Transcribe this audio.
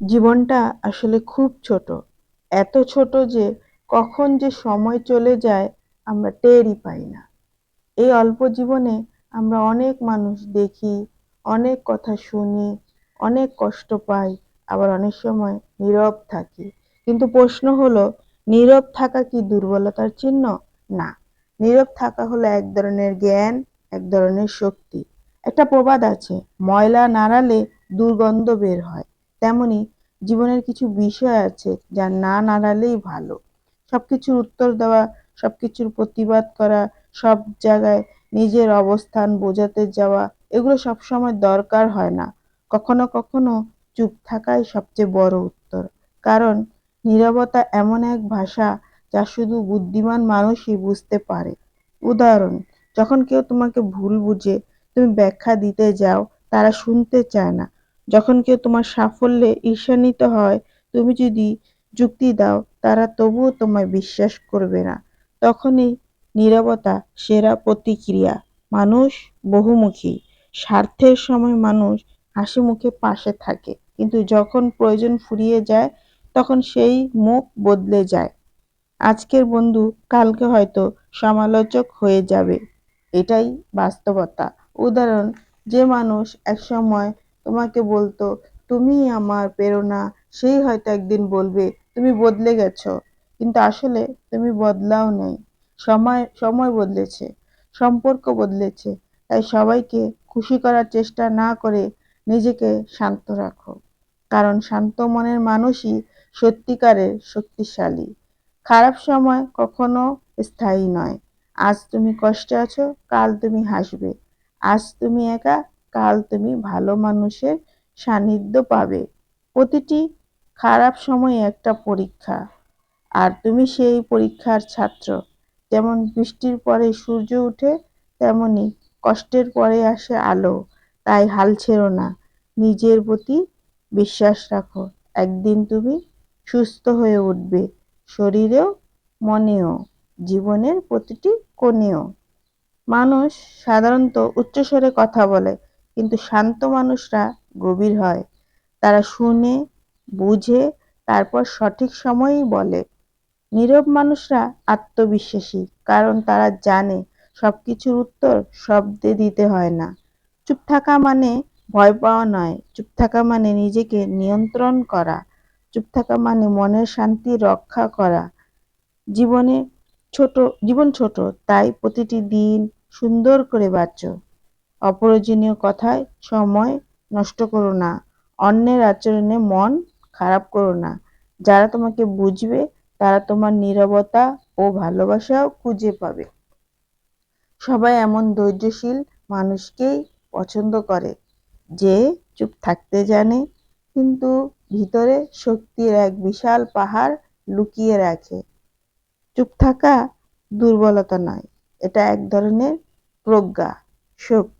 জীবনটা আসলে খুব ছোট। এত ছোট যে কখন যে সময় চলে যায় আমরা টেরই পাই না। এই অল্প জীবনে আমরা অনেক মানুষ দেখি, অনেক কথা শুনি, অনেক কষ্ট পাই, আবার অনেক সময় নীরব থাকি। কিন্তু প্রশ্ন হলো নীরব থাকা কি দুর্বলতার চিহ্ন? না। নীরব থাকা হলো এক ধরনের জ্ঞান, এক ধরনের শক্তি। একটা প্রবাদ আছে, ময়লা নাড়ালে দুর্গন্ধ বের হয়। তেমনি জীবনের কিছু বিষয় আছে যা না নাড়ালেই ভালো। সবকিছুর উত্তর দেওয়া, সবকিছুর প্রতিবাদ করা, সব জায়গায় নিজের অবস্থান বোঝাতে যাওয়া এগুলো সবসময় দরকার হয় না। কখনো কখনো চুপ থাকাই সবচেয়ে বড় উত্তর। কারণ নীরবতা এমন এক ভাষা যা শুধু বুদ্ধিমান মানুষই বুঝতে পারে। উদাহরণ, যখন কেউ তোমাকে ভুল বুঝে তুমি ব্যাখ্যা দিতে যাও তারা শুনতে চায় না। যখন কেউ তোমার সাফল্যে ঈর্ষান্বিত হয় তুমি যদি যুক্তি দাও তারা তবুও তোমায় বিশ্বাস করবে না। তখনই নীরবতা সেরা প্রতিক্রিয়া। মানুষ বহুমুখী। স্বার্থের সময় মানুষ হাসি মুখে পাশে থাকে কিন্তু যখন প্রয়োজন ফুরিয়ে যায় তখন সেই মুখ বদলে যায়। আজকের বন্ধু কালকে হয়তো সমালোচক হয়ে যাবে এটাই বাস্তবতা। উদাহরণ, যে মানুষ একসময় তোমাকে বলতো তুমি আমার প্রেরণা, সেই হয়তো একদিন বলবে, তুমি বদলে গেছো। কিন্তু আসলে তুমি বদলাও নাই। সময় সময় বদলেছে, সম্পর্ক বদলেছে, তাই সবাইকে খুশি করার চেষ্টা না করে নিজেকে শান্ত রাখো। কারণ শান্ত মনের মানুষই সত্যিকারের শক্তিশালী। খারাপ সময় কখনো স্থায়ী নয়। আজ তুমি কষ্টে আছো, কাল তুমি হাসবে। আজ তুমি একা কাল তুমি ভালো মানুষের সান্নিধ্য পাবে। প্রতিটি খারাপ সময় একটা পরীক্ষা। আর তুমি সেই পরীক্ষার ছাত্র। যেমন বৃষ্টির পরে সূর্য উঠে, তেমনি কষ্টের পরে আসে আলো। তাই হাল ছেড়ো না। নিজের প্রতি বিশ্বাস রাখো। একদিন তুমি সুস্থ হয়ে উঠবে। শরীরেও, মনেও, জীবনের প্রতিটি কোণেও। মানুষ সাধারণত উচ্চস্বরে কথা বলে। কিন্তু শান্ত মানুষরা গভীর হয়। তারা শুনে, বুঝে, তারপর সঠিক সময়েই বলে। নীরব মানুষরা আত্মবিশ্বাসী, কারণ তারা জানে সব কিছুর উত্তর শব্দে দিতে হয় না। চুপ থাকা মানে ভয় পাওয়া নয়। চুপ থাকা মানে নিজেকে নিয়ন্ত্রণ করা। চুপ থাকা মানে মনের শান্তি রক্ষা করা। জীবনে ছোট, জীবন ছোট, তাই প্রতিটি দিন সুন্দর করে বাঁচো। অপ্রয়োজনীয় কথায় সময় নষ্ট করো না। অন্যের আচরণে মন খারাপ করো না। যারা তোমাকে বুঝবে, তারা তোমার নীরবতা ও ভালোবাসাও খুঁজে পাবে। সবাই এমন ধৈর্যশীল মানুষকেই পছন্দ করে, যে চুপ থাকতে জানে, কিন্তু ভিতরে শক্তির এক বিশাল পাহাড় লুকিয়ে রাখে। চুপ থাকা দুর্বলতা নয়, এটা এক ধরনের প্রজ্ঞা, শক্তি।